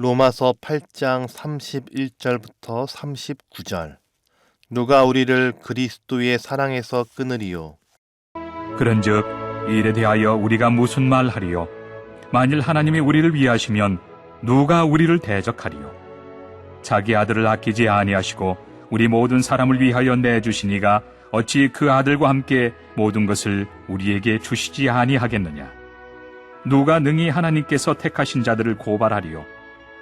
로마서 8장 31절부터 39절. 누가 우리를 그리스도의 사랑에서 끊으리요? 그런즉 이 일에 대하여 우리가 무슨 말하리요? 만일 하나님이 우리를 위하시면 누가 우리를 대적하리요? 자기 아들을 아끼지 아니하시고 우리 모든 사람을 위하여 내주시니가 어찌 그 아들과 함께 모든 것을 우리에게 주시지 아니하겠느냐? 누가 능히 하나님께서 택하신 자들을 고발하리요?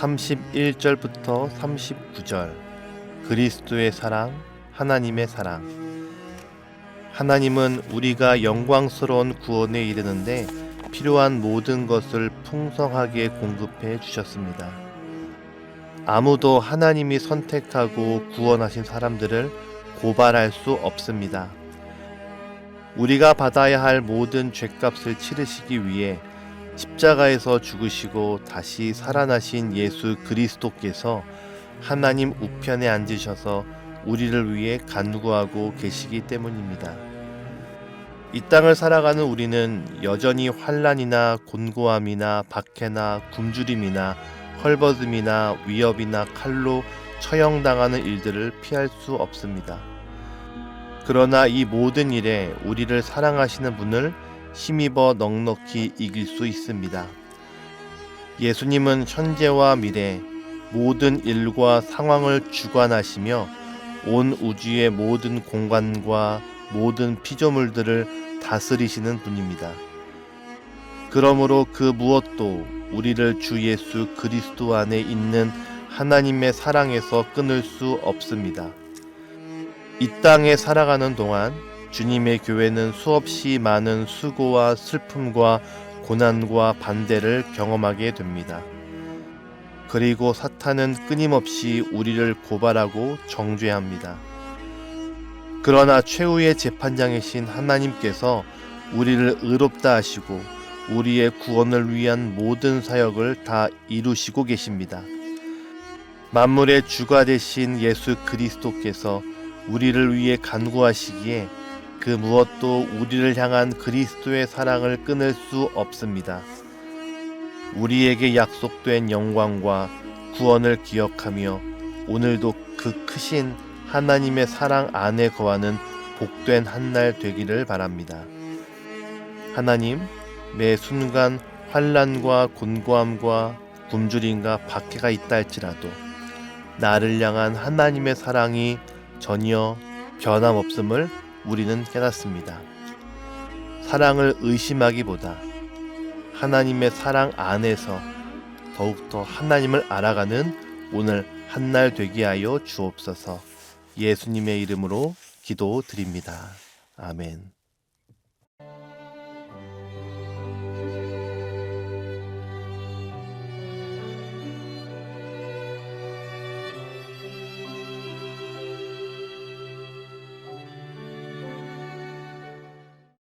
31절부터 39절. 그리스도의 사랑, 하나님의 사랑. 하나님은 우리가 영광스러운 구원에 이르는데 필요한 모든 것을 풍성하게 공급해 주셨습니다. 아무도 하나님이 선택하고 구원하신 사람들을 고발할 수 없습니다. 우리가 받아야 할 모든 죄값을 치르시기 위해 십자가에서 죽으시고 다시 살아나신 예수 그리스도께서 하나님 우편에 앉으셔서 우리를 위해 간구하고 계시기 때문입니다. 이 땅을 살아가는 우리는 여전히 환란이나 곤고함이나 박해나 굶주림이나 헐벗음이나 위협이나 칼로 처형당하는 일들을 피할 수 없습니다. 그러나 이 모든 일에 우리를 사랑하시는 분을 힘입어 넉넉히 이길 수 있습니다. 예수님은 현재와 미래 모든 일과 상황을 주관하시며 온 우주의 모든 공간과 모든 피조물들을 다스리시는 분입니다. 그러므로 그 무엇도 우리를 주 예수 그리스도 안에 있는 하나님의 사랑에서 끊을 수 없습니다. 이 땅에 살아가는 동안 주님의 교회는 수없이 많은 수고와 슬픔과 고난과 반대를 경험하게 됩니다. 그리고 사탄은 끊임없이 우리를 고발하고 정죄합니다. 그러나 최후의 재판장이신 하나님께서 우리를 의롭다 하시고 우리의 구원을 위한 모든 사역을 다 이루시고 계십니다. 만물의 주가 되신 예수 그리스도께서 우리를 위해 간구하시기에 그 무엇도 우리를 향한 그리스도의 사랑을 끊을 수 없습니다. 우리에게 약속된 영광과 구원을 기억하며 오늘도 그 크신 하나님의 사랑 안에 거하는 복된 한 날 되기를 바랍니다. 하나님, 매 순간 환란과 곤고함과 굶주림과 박해가 있다 할지라도 나를 향한 하나님의 사랑이 전혀 변함없음을 우리는 깨닫습니다. 사랑을 의심하기보다 하나님의 사랑 안에서 더욱더 하나님을 알아가는 오늘 한 날 되게 하여 주옵소서 예수님의 이름으로 기도 드립니다. 아멘.